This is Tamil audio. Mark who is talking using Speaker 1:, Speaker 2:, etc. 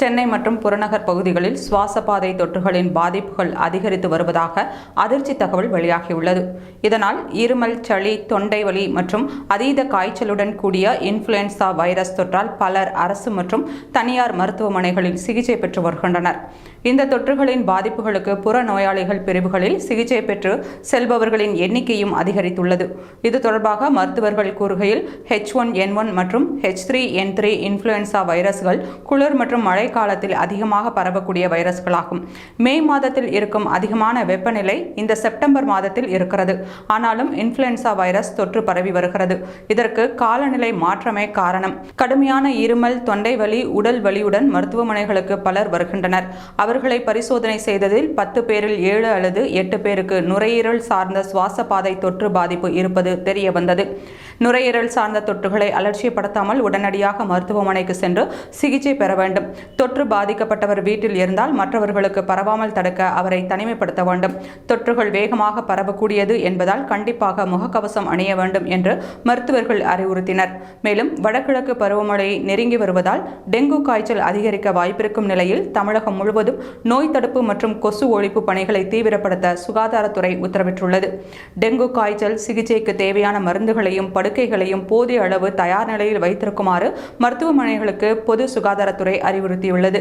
Speaker 1: சென்னை மற்றும் புறநகர் பகுதிகளில் சுவாசப்பாதை தொற்றுகளின் பாதிப்புகள் அதிகரித்து வருவதாக அதிர்ச்சி தகவல் வெளியாகியுள்ளது. இதனால் இருமல் சளி தொண்டை வலி மற்றும் அதீத காய்ச்சலுடன் கூடிய இன்ஃப்ளூயன்சா வைரஸ் தொற்றால் பலர் அரசு மற்றும் தனியார் மருத்துவமனைகளில் சிகிச்சை பெற்று வருகின்றனர். இந்த தொற்றுகளின் பாதிப்புகளுக்கு புற நோயாளிகள் பிரிவுகளில் சிகிச்சை பெற்று செல்பவர்களின் எண்ணிக்கையும் அதிகரித்துள்ளது. இது தொடர்பாக மருத்துவர்கள் கூறுகையில் ஹெச் ஒன் என் ஒன் மற்றும் H three N three influenza வைரஸ்கள் குளிர் மற்றும் மழை மழைக்காலத்தில் அதிகமாக பரவக்கூடிய வைரஸ்களாகும். மே மாதத்தில் இருக்கும் அதிகமான வெப்பநிலை இந்த செப்டம்பர் மாதத்தில் இருக்கிறது. ஆனாலும் இன்ஃப்ளூயன்சா வைரஸ் தொற்று பரவி வருகிறது. இதற்கு காலநிலை மாற்றமே காரணம். கடுமையான இருமல் தொண்டை வலி உடல் வலியுடன் மருத்துவமனைகளுக்கு பலர் வருகின்றனர். அவர்களை பரிசோதனை செய்ததில் பத்து பேரில் ஏழு அல்லது எட்டு பேருக்கு நுரையீரல் சார்ந்த சுவாச பாதை தொற்று பாதிப்பு இருப்பது தெரிய வந்தது நுரையீரல் சார்ந்த தொற்றுகளை அலட்சியப்படுத்தாமல் உடனடியாக மருத்துவமனைக்கு சென்று சிகிச்சை பெற வேண்டும். தொற்று பாதிக்கப்பட்டவர் வீட்டில் இருந்தால் மற்றவர்களுக்கு பரவாமல் தடுக்க அவரை தனிமைப்படுத்த வேண்டும். தொற்றுகள் வேகமாக பரவக்கூடியது என்பதால் கண்டிப்பாக முகக்கவசம் அணிய வேண்டும் என்று மருத்துவர்கள் அறிவுறுத்தினர். மேலும் வடகிழக்கு பருவமழை நெருங்கி வருவதால் டெங்கு காய்ச்சல் அதிகரிக்க வாய்ப்பிருக்கும் நிலையில் தமிழகம் முழுவதும் நோய் தடுப்பு மற்றும் கொசு ஒழிப்பு பணிகளை தீவிரப்படுத்த சுகாதாரத்துறை உத்தரவிட்டுள்ளது. டெங்கு காய்ச்சல் சிகிச்சைக்கு தேவையான மருந்துகளையும் படுக்கைகளையும் போதிய அளவு தயார் நிலையில் வைத்திருக்குமாறு மருத்துவமனைகளுக்கு பொது சுகாதாரத்துறை அறிவுறுத்தி அறிவுறுத்தியுள்ளது